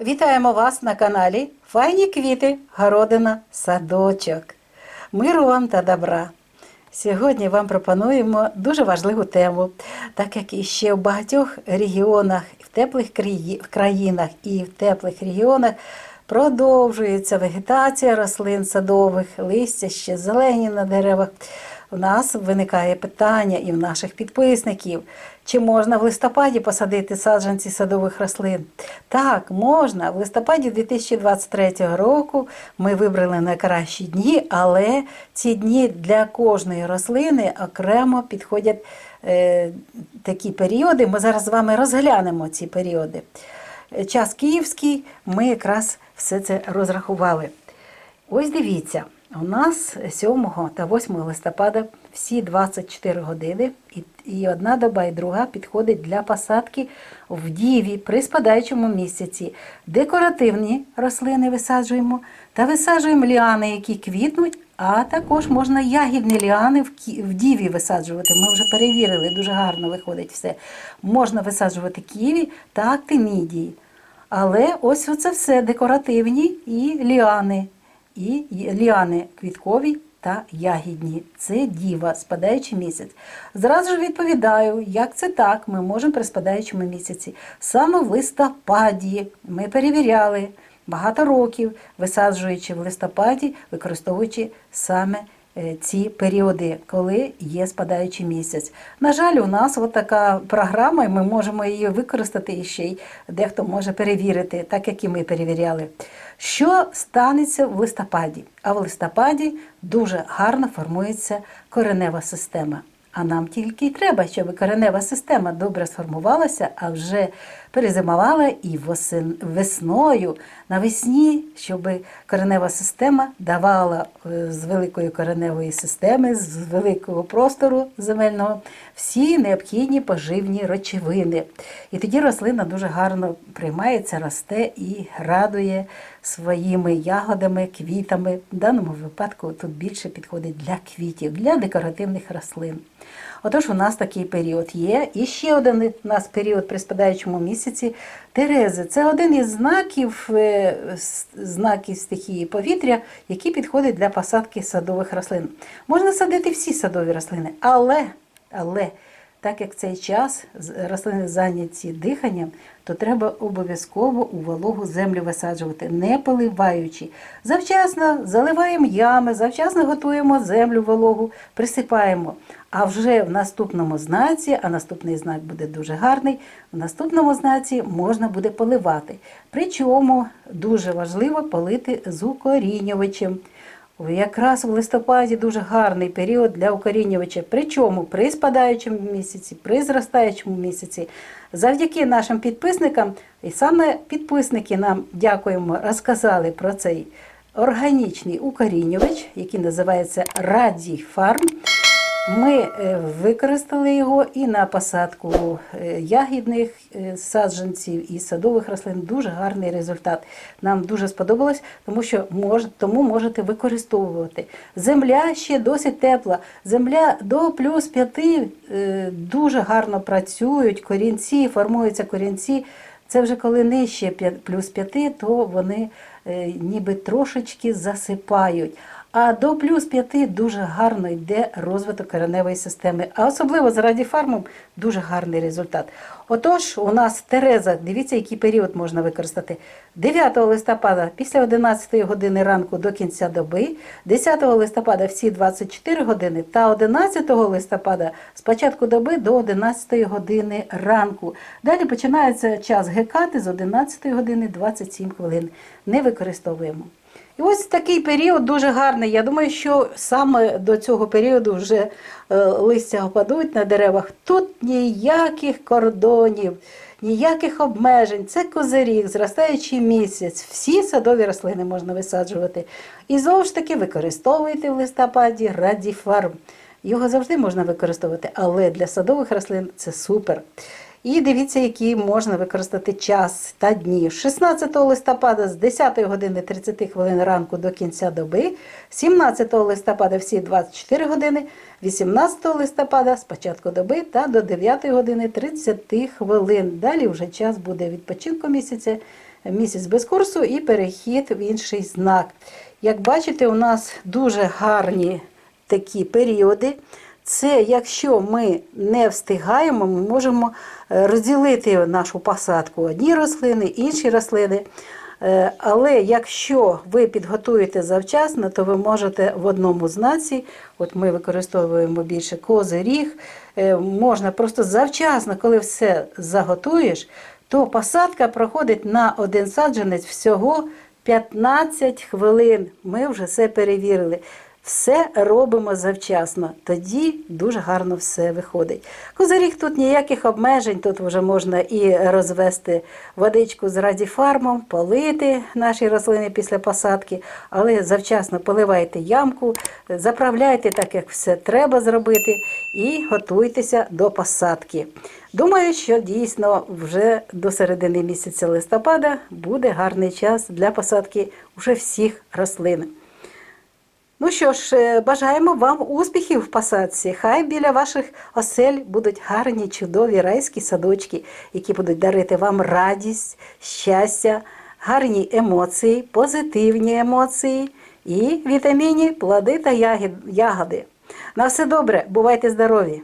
Вітаємо вас на каналі Файні квіти, городина, садочок. Миру вам та добра. Сьогодні вам пропонуємо дуже важливу тему, так як і ще в багатьох регіонах, в теплих країнах і в теплих регіонах продовжується вегетація рослин садових, листя ще зелені на деревах. У нас виникає питання і в наших підписників, чи можна в листопаді посадити саджанці садових рослин? Так, можна. В листопаді 2023 року ми вибрали найкращі дні, але ці дні для кожної рослини окремо підходять е, такі періоди. Ми зараз з вами розглянемо ці періоди. Час київський, ми якраз все це розрахували. Ось дивіться, у нас 7 та 8 листопада всі 24 години, і, одна доба, і друга підходить для посадки в діві при спадаючому місяці. Декоративні рослини висаджуємо та висаджуємо ліани, які квітнуть, а також можна ягідні ліани в, діві висаджувати. Ми вже перевірили, дуже гарно виходить все. Можна висаджувати ківі та актинідії. Але ось оце все декоративні і ліани, і ліани квіткові та ягідні. Це діва, спадаючий місяць. Зразу ж відповідаю, як це так, ми можемо при спадаючому місяці. Саме в листопаді ми перевіряли багато років, висаджуючи в листопаді, використовуючи саме ці періоди, коли є спадаючий місяць. На жаль, у нас от така програма, і ми можемо її використати і ще й дехто може перевірити, так як і ми перевіряли. Що станеться в листопаді? А в листопаді дуже гарно формується коренева система. А нам тільки й треба, щоб коренева система добре сформувалася, а вже перезимувала і весною навесні, щоб коренева система давала е, з великої кореневої системи, з великого простору земельного всі необхідні поживні речовини. І тоді рослина дуже гарно приймається, росте і радує своїми ягодами, квітами. В даному випадку тут більше підходить для квітів, для декоративних рослин. Отож, у нас такий період є. І ще один у нас період при спадаючому місяці Терези. Це один із знаків, е, знаків стихії повітря, які підходять для посадки садових рослин. Можна садити всі садові рослини, але, але так як цей час рослини зайняті диханням, то треба обов'язково у вологу землю висаджувати, не поливаючи. Завчасно заливаємо ями, завчасно готуємо землю вологу, присипаємо. А вже в наступному знаці, а наступний знак буде дуже гарний, в наступному знаці можна буде поливати. Причому дуже важливо полити з укорінювачем. Якраз в листопаді дуже гарний період для укорінювача. Причому при спадаючому місяці, при зростаючому місяці. Завдяки нашим підписникам, і саме підписники нам дякуємо, розказали про цей органічний укорінювач, який називається Радіфарм. Ми е, використали його і на посадку е, ягідних е, саджанців і садових рослин. Дуже гарний результат. Нам дуже сподобалось, тому що мож, тому можете використовувати. Земля ще досить тепла. Земля до плюс 5 е, дуже гарно працюють, корінці, формуються корінці. Це вже коли нижче плюс 5, то вони ніби трошечки засипають. А до плюс 5 дуже гарно йде розвиток кореневої системи. А особливо з радіфармом дуже гарний результат. Отож, у нас Тереза, дивіться, який період можна використати. 9 листопада після 11 години ранку до кінця доби, 10 листопада всі 24 години та 11 листопада з початку доби до 11 години ранку. Далі починається час гекати з 11 години 27 хвилин. Не використовуємо. І ось такий період дуже гарний. Я думаю, що саме до цього періоду вже е, листя опадуть на деревах. Тут ніяких кордонів, ніяких обмежень. Це козиріг, зростаючий місяць. Всі садові рослини можна висаджувати. І знову ж таки використовуйте в листопаді радіфарм. Його завжди можна використовувати, але для садових рослин це супер. І дивіться, які можна використати час та дні. 16 листопада з 10 години 30 хвилин ранку до кінця доби, 17 листопада всі 24 години, 18 листопада з початку доби та до 9 години 30 хвилин. Далі вже час буде відпочинку місяця, місяць без курсу і перехід в інший знак. Як бачите, у нас дуже гарні такі періоди. Це якщо ми не встигаємо, ми можемо е, розділити нашу посадку одні рослини, інші рослини. Е, Але якщо ви підготуєте завчасно, то ви можете в одному знаці, от ми використовуємо більше козиріг, е, можна просто завчасно, коли все заготуєш, то посадка проходить на один саджанець всього 15 хвилин. Ми вже все перевірили. Все робимо завчасно, тоді дуже гарно все виходить. Козиріг тут ніяких обмежень, тут вже можна і розвести водичку з радіфармом, полити наші рослини після посадки, але завчасно поливайте ямку, заправляйте так, як все треба зробити, і готуйтеся до посадки. Думаю, що дійсно вже до середини місяця листопада буде гарний час для посадки вже всіх рослин. Ну що ж, е, бажаємо вам успіхів в посадці. Хай біля ваших осель будуть гарні, чудові райські садочки, які будуть дарити вам радість, щастя, гарні емоції, позитивні емоції і вітаміні, плоди та ягоди. На все добре, бувайте здорові!